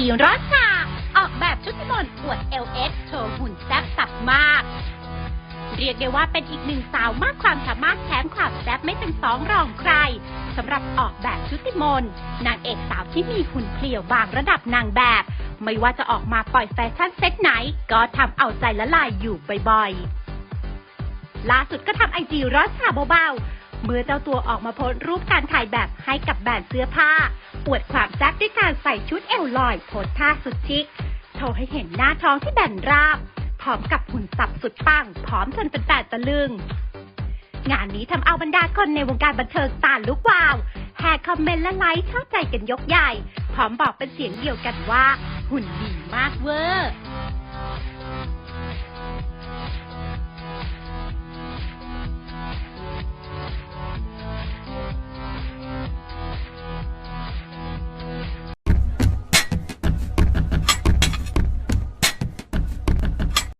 จีรอชา ออกแบบชุดที่มนต์อวด LS โชว์หุ่นแซ่บสับมาก เรียกได้ว่าเป็นอีกหนึ่งสาวมากความสามารถแถมความแซ่บไม่เป็นสองรองใครสำหรับออกแบบชุติมนนางเอกสาวที่มีหุ่นเพลียวบางระดับนางแบบ ไม่ว่าจะออกมาปล่อยแฟชั่นเซ็ตไหน ก็ทำเอาใจละลายอยู่บ่อยๆล่าสุดก็ทำไอจีร้อนฉาเบาๆ เมื่อเจ้าตัวออกมาโพสต์รูปการถ่ายแบบให้กับแบรนด์เสื้อผ้า อวดความแซ่บด้วยการใส่ชุดเอวลอยโพสท่าสุดชิค โชว์ให้เห็นหน้าท้องที่แบนราบ พร้อมกับหุ่นสับสุดปัง พร้อมจนเป็นแปดตะลึง งานนี้ทำเอาบรรดาคนในวงการบันเทิงตาลุกวาว แห่คอมเมนต์และไลค์เข้าใจกันยกใหญ่ พร้อมบอกเป็นเสียงเดียวกันว่า หุ่นดีมากเวอร์